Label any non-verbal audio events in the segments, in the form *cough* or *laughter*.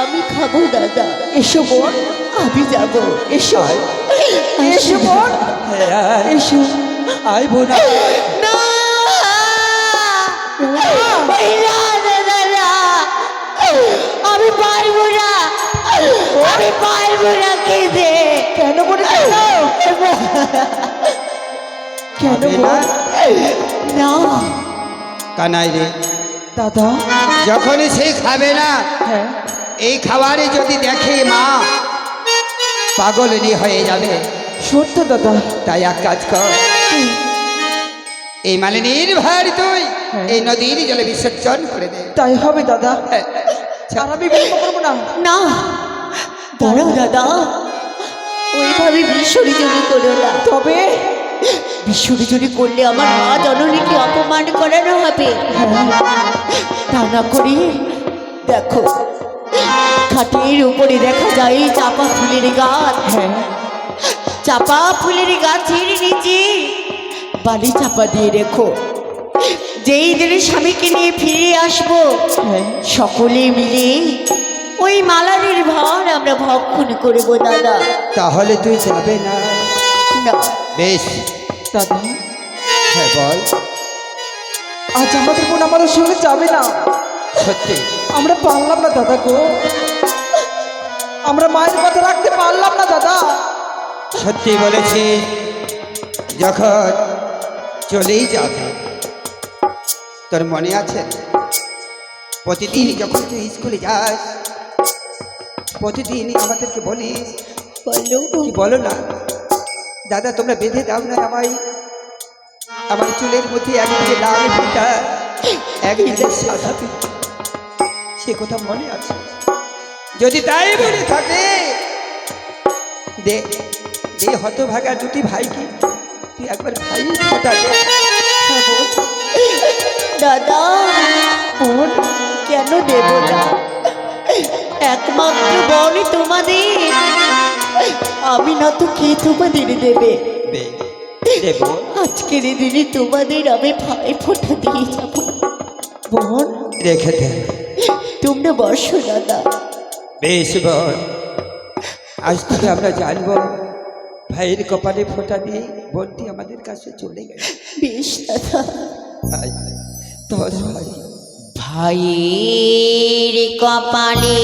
আমি খাব দাদা। এসো বোন আমি যাব। এসো। এসো বোন এসো। আয় বোনা না। আমি পারব না। আমি পারব না খেতে কেন করে কেন? না। কানাই রে। দাদা। যখনই সে খাবে না হ্যাঁ। এই খাবারে যদি দেখে মা পাগলনি হয়ে যাবে। সত্য দাদা। তাই এক কাজ কর এই মানে ভার তুই হ্যাঁ। এই নদীর জলে বিসর্জন করে দে। তাই হবে দাদা। হ্যাঁ। আর আমি বিলম্ব করব না। না দাদা। ওইভাবে বিসর্জনী করো না। তবে বিসর্জনী করলে আমার মা জননীকে অপমান করানো হবে। তা না করি দেখো খাটের উপরে দেখা যায় চাপা ফুলের গাছ। চাপা ফুলের গাছের নিচে বালি চাপা দিয়ে রেখো। যেই দিনে স্বামীকে নিয়ে ফিরে আসব সকলে মিলে ওই মালারের ভার আমরা ভক্ষণ করব দাদা। তাহলে তুই যাবে না? না। বেশ। দাদা। হ্যাঁ বল। আজ আমাদের বোন আমাদের সঙ্গে যাবে না। সত্যি? আমরা পারলাম না দাদা গো। আমরা মায়ের কথা রাখতে পারলাম না দাদা। সত্যি বলেছি যখন চলেই যাবে তোর মনে আছে? প্রতিদিন যখন তুই স্কুলে যাস প্রতিদিন আমাদেরকে বলিস বলো কি বলো না? দাদা, তোমরা বেঁধে দাও না আমায়। আমার চুলের মধ্যে একদিকে লাল ফিটা একদিকে সাদা ফিটা সে কথা মনে আছে? যদি তাই মনে থাকে, দে হতভাগা দুটি ভাইকে। তুই একবার ভাই ফোটা দাদা, বোন, কেন দেব না? একমাত্র বোনই তোমাদের। আমি না তো কে তোমাদের দেবে? আজকের দিনে তোমাদের আমি ভাই ফোটা দিয়ে যাব। বোন রেখে দে। তোমরা বসো দাদা। বেশ বল আজ থেকে আমরা জানব ভাইয়ের কপালে ফোঁটা দিয়ে বোনটি আমাদের কাছে চলে গেছে বেশ দাদা। তোর ভাই। ভাইয়ের কপালে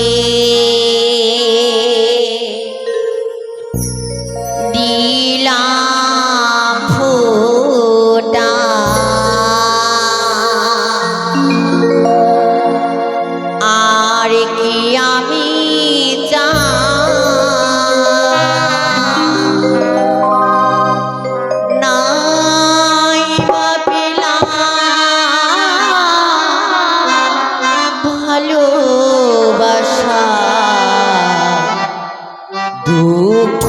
ভালোবাসা দুঃখ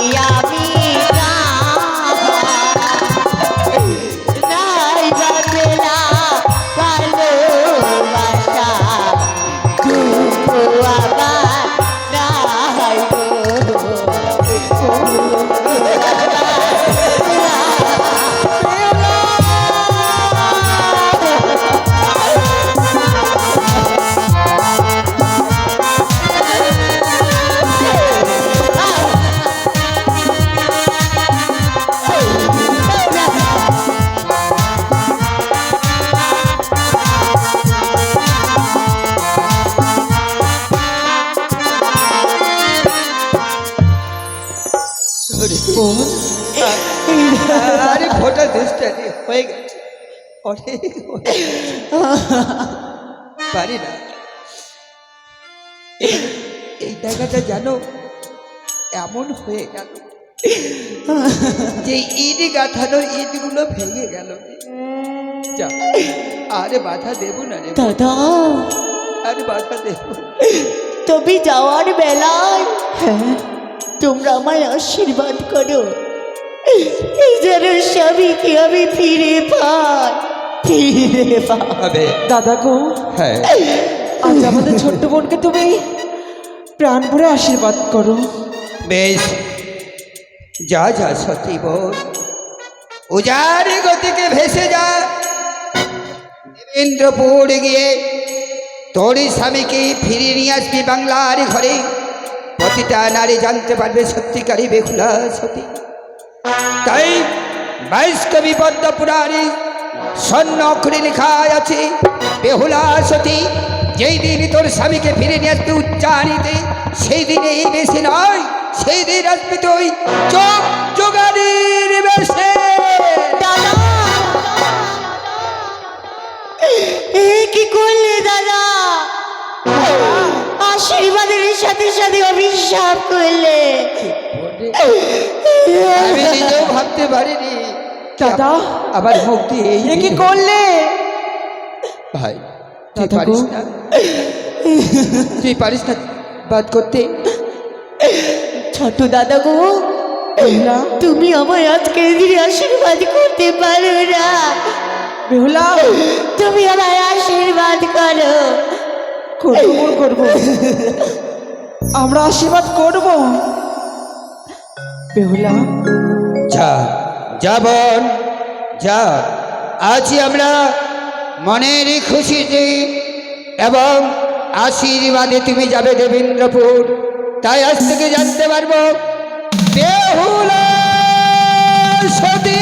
Yeah. দুষ্টানি হয়ে গেছে। অনেক হয়ে গেছে। পারি না। এই- জায়গাটা জানো এমন হয়ে গেল যে ইট গাঁথানো ইটগুলো ভেঙে গেল। যা আরে বাধা দেব না রে। দাদা। আরে বাধা দেব। তবে যাওয়ার বেলায় তোমরা আমায় আশীর্বাদ করো। যেন স্বামীকে আমি ফিরে পাই। ফিরে পাই। হবে দাদা গো হ্যাঁ। আজ আমাদের ছোট্ট বোনকে তুমি প্রাণ ভরে আশীর্বাদ করো। বেশ। যা যা সতী বোন। উজারি গতিকে ভেসে যা। দেবেন্দ্রপুর গিয়ে তোর স্বামীকে ফিরিয়ে নিয়ে আসবি বাংলার ঘরে। প্রতিটা নারী জানতে পারবে সত্যিকারী বেহুলা সতী। তাই বাইশ কবি পদ্ম পুরাণে স্বর্ণ অক্ষরে লেখা আছে বেহুলা সতী যেই দিন তোর স্বামীকে ফিরে নিয়ে আসবি উচ্চারিতে সেই দিনে বেশি নয় সেই দিন আসবি তুই চোখ জোগাড়ির বেশে। কি করলে দাদা? আশীর্বাদের সাথে সাথে অভিশাপ করলে। আমি নিজেও ভাবতে পারিনি দাদা আবার দিয়ে এই কি করলে? ভাই তুই পারিস না? তুই পারিস না বাদ করতে? ছোট দাদা গো তুমি আমায় আজকে দিনে আশীর্বাদ করতে পারো না। বেহুলা। তুমি আমায় আশীর্বাদ করো। করব করব। *laughs* আমরা আশীর্বাদ করব। বেহুলা। যা যা বল, যা। আছি আমরা মনের খুশিতে এবং আশীর্বাদে তুমি যাবে দেবেন্দ্রপুর। তাই আজ থেকে জানতে পারব, বেহুলা সতী।